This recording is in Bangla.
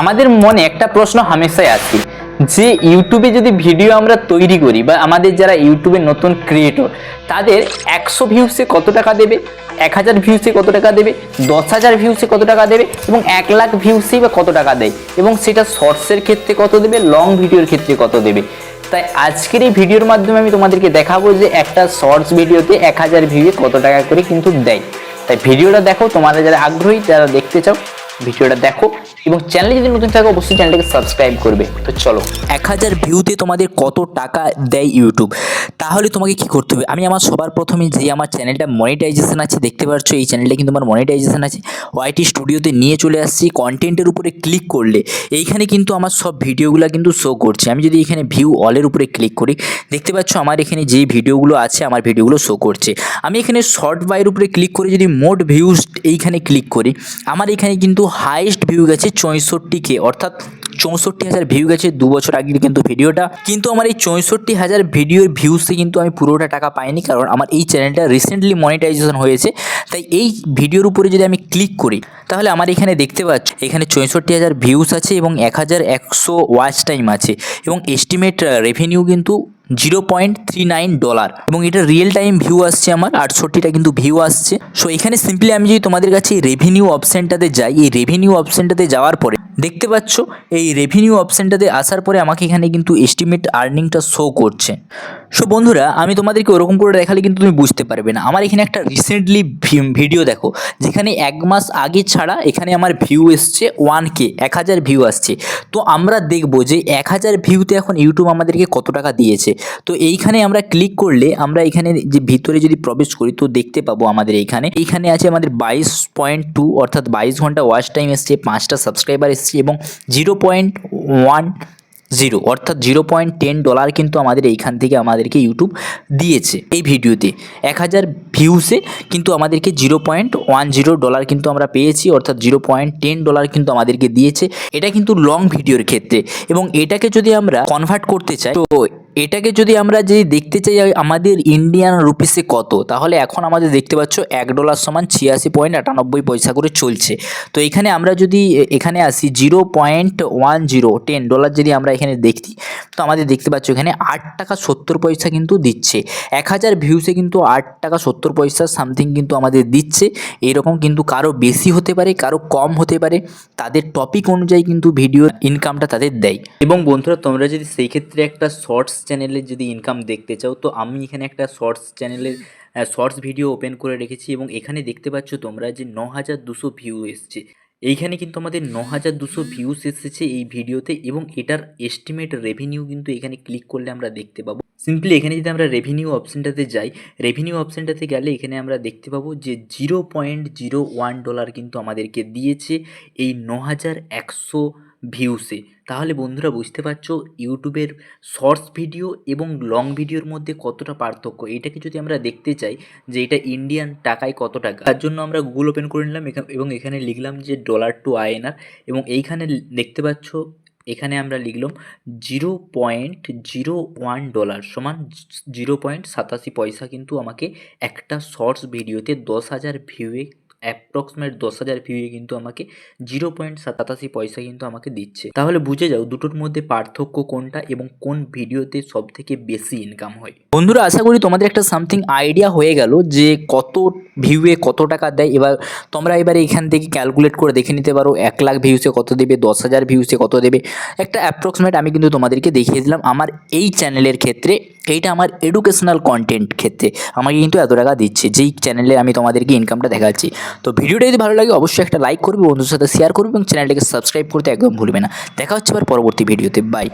আমাদের মনে একটা প্রশ্ন হামেশাই আছে যে ইউটিউবে যদি ভিডিও আমরা তৈরি করি বা আমাদের যারা ইউটিউবে নতুন ক্রিয়েটর তাদের একশো ভিউসে কত টাকা দেবে? এক হাজার ভিউসে কত টাকা দেবে? দশ হাজার ভিউসে কত টাকা দেবে? এবং এক লাখ ভিউসেই বা কত টাকা দেয়? এবং সেটা শর্টসের ক্ষেত্রে কত দেবে? লং ভিডিওর ক্ষেত্রে কত দেবে? তাই আজকের এই ভিডিওর মাধ্যমে আমি তোমাদেরকে দেখাবো যে একটা শর্টস ভিডিওতে এক হাজার ভিউয়ে কত টাকা করে কিন্তু দেয়। তাই ভিডিওটা দেখো, তোমাদের যারা আগ্রহী, যারা দেখতে চাও, ভিডিওটা দেখো। এবং চ্যানেলে যদি নতুন থাকো, অবশ্যই চ্যানেলটাকে সাবস্ক্রাইব করবে। তো চলো। এক হাজার ভিউতে তোমাদের কত টাকা দেয় ইউটিউব তাহলে তোমাকে কি করতে হবে? আমি আমার সবার প্রথমে যে আমার চ্যানেলটা মনিটাইজেশন আছে, দেখতে পাচ্ছ, এই চ্যানেলটা কিন্তু আমার মনিটাইজেশন আছে। ওয়াইটি স্টুডিওতে নিয়ে চলে আসছি কন্টেন্টের উপরে ক্লিক করলে। এইখানে কিন্তু আমার সব ভিডিওগুলো কিন্তু শো করছে। আমি যদি এখানে ভিউ অলের উপরে ক্লিক করি, দেখতে পাচ্ছ, আমার এখানে যে ভিডিওগুলো আছে, আমার ভিডিওগুলো শো করছে। আমি এখানে শর্ট বাইয়ের উপরে ক্লিক করে যদি মোট ভিউজ এইখানে ক্লিক করি, আমার এখানে কিন্তু হাইয়েস্ট ভিউ গেছে চৌষট্টি কে অর্থাৎ চৌষট্টি হাজার ভিউ গেছে দু বছর আগের কিন্তু ভিডিওটা। কিন্তু আমার এই চৌষট্টি হাজার ভিডিওর ভিউসে কিন্তু আমি পুরোটা টাকা পাইনি, কারণ আমার এই চ্যানেলটা রিসেন্টলি মনিটাইজেশন হয়েছে। তাই এই ভিডিওর উপরে যদি আমি ক্লিক করি, তাহলে আমার এখানে দেখতে পাচ্ছ, এখানে চৌষট্টি হাজার ভিউস আছে এবং এক হাজার একশো ওয়াচ টাইম আছে। এবং এস্টিমেট রেভিনিউ কিন্তু zero point three nine dollar এবং এটা রিয়েল টাইম ভিউ আসছে আমার, আটষট্টিটা কিন্তু ভিউ আসছে। সো এখানে সিম্পলি আমি যদি তোমাদের কাছে রেভিনিউ অপশানটাতে যাই, এই রেভিনিউ অপশানটাতে যাওয়ার পরে দেখতে পাচ্ছ, এই রেভিনিউ অপশানটাতে আসার পরে আমাকে এখানে কিন্তু এস্টিমেট আর্নিংটা শো করছে। সো বন্ধুরা, আমি তোমাদেরকে ওরকম করে দেখালে কিন্তু তুমি বুঝতে পারবে না। আমার এখানে একটা রিসেন্টলি ভিডিও দেখো, যেখানে এক মাস আগে ছাড়া এখানে আমার ভিউ এসছে ওয়ান কে এক হাজার ভিউ আসছে। তো আমরা দেখব যে এক হাজার ভিউতে এখন ইউটিউব আমাদেরকে কত টাকা দিয়েছে। তো এইখানে আমরা ক্লিক করলে আমরা এখানে যে ভিতরে যদি প্রবেশ করি, তো দেখতে পাবো আমাদের এইখানে এইখানে আছে আমাদের বাইশ পয়েন্ট টু অর্থাৎ বাইশ ঘণ্টা ওয়াচ টাইম এসছে, পাঁচটা সাবস্ক্রাইবার এসছে। এবং জিরো পয়েন্ট ওয়ান জিরো অর্থাৎ জিরো পয়েন্ট টেন ডলার কিন্তু আমাদের এইখান থেকে আমাদেরকে ইউটিউব দিয়েছে এই ভিডিওতে। এক হাজার ভিউসে কিন্তু আমাদেরকে zero point one zero dollar কিন্তু আমরা পেয়েছি, অর্থাৎ জিরো পয়েন্ট টেন ডলার কিন্তু আমাদেরকে দিয়েছে। এটা কিন্তু লং ভিডিওর ক্ষেত্রে এবং এটাকে যদি আমরা কনভার্ট করতে চাই, তো এটাকে যদি আমরা যদি দেখতে চাই আমাদের ইন্ডিয়ান রুপিসে কত? তাহলে এখন আমাদের দেখতে পাচ্ছ, এক ডলার সমান ছিয়াশি পয়েন্ট আটানব্বই পয়সা করে চলছে। তো এখানে আমরা যদি এখানে আসি zero point one zero ten dollar যদি আমরা এখানে দেখি তো আমাদের দেখতে পাচ্ছ এখানে আট টাকা সত্তর পয়সা কিন্তু দিচ্ছে। এক হাজার ভিউসে কিন্তু আট টাকা সত্তর পয়সা সামথিং কিন্তু আমাদের দিচ্ছে। এরকম কিন্তু কারও বেশি হতে পারে, কারও কম হতে পারে। তাদের টপিক অনুযায়ী কিন্তু ভিডিও ইনকামটা তাদের দেয়। এবং বন্ধুরা, তোমরা যদি সেই ক্ষেত্রে একটা শর্টস চ্যানেলের যদি ইনকাম দেখতে চাও, তো আমি এখানে একটা শর্টস চ্যানেলের শর্টস ভিডিও ওপেন করে রেখেছি এবং এখানে দেখতে পাচ্ছ তোমরা যে ন হাজার দুশো ভিউ এসছে। এইখানে কিন্তু আমাদের ন হাজার দুশো ভিউস এসেছে এই ভিডিওতে এবং এটার এস্টিমেট রেভিনিউ কিন্তু এখানে ক্লিক করলে আমরা দেখতে পাবো। সিম্পলি এখানে যদি আমরা রেভিনিউ অপশানটাতে যাই রেভিনিউ অপশানটাতে গেলে এখানে আমরা দেখতে পাবো যে zero point zero one dollar কিন্তু আমাদেরকে দিয়েছে এই ন হাজার একশো ভিউসে তাহলে বন্ধুরা বুঝতে পারছ, ইউটিউবের শর্টস ভিডিও এবং লং ভিডিওর মধ্যে কতটা পার্থক্য? এটাকে যদি আমরা দেখতে চাই যে এটা ইন্ডিয়ান টাকায় কত টাকা। তার জন্য আমরা গুগল ওপেন করে নিলাম এবং এখানে লিখলাম যে ডলার টু আইএনআর এবং এইখানে দেখতে পাচ্ছ, এখানে আমরা লিখলাম zero point zero one dollar সমান জিরো পয়েন্ট সাতাশি পয়সা কিন্তু আমাকে একটা শর্টস ভিডিওতে দশ হাজার ভিউয়ে অ্যাপ্রক্সিমেট দশ হাজার ভিউয়ে কিন্তু আমাকে জিরো পয়েন্ট সাতাশি পয়সা কিন্তু আমাকে দিচ্ছে। তাহলে বুঝে যাও দুটোর মধ্যে পার্থক্য কোনটা এবং কোন ভিডিওতে সব থেকে বেশি ইনকাম হয়। বন্ধুরা, আশা করি তোমাদের একটা সামথিং আইডিয়া হয়ে গেল যে কত ভিউয়ে কত টাকা দেয়? এবার তোমরা এবারে এখান থেকে ক্যালকুলেট করে দেখে নিতে পারো, এক লাখ ভিউসে কত দেবে, দশ হাজার ভিউসে কত দেবে। একটা অ্যাপ্রক্সিমেট আমি কিন্তু তোমাদেরকে দেখিয়ে দিলাম, আমার এই চ্যানেলের ক্ষেত্রে, এইটা আমার এডুকেশনাল কন্টেন্ট ক্ষেত্রে আমাকে কিন্তু এত টাকা দিচ্ছে, যেই চ্যানেলে আমি তোমাদেরকে ইনকামটা দেখাচ্ছি। তো ভিডিওটা যদি ভালো লাগে, অবশ্যই একটা লাইক করবে বন্ধুর সাথে শেয়ার করবে এবং চ্যানেলটাকে সাবস্ক্রাইব করতে একদম ভুলবে না। দেখা হচ্ছে আবার পরবর্তী ভিডিওতে বাই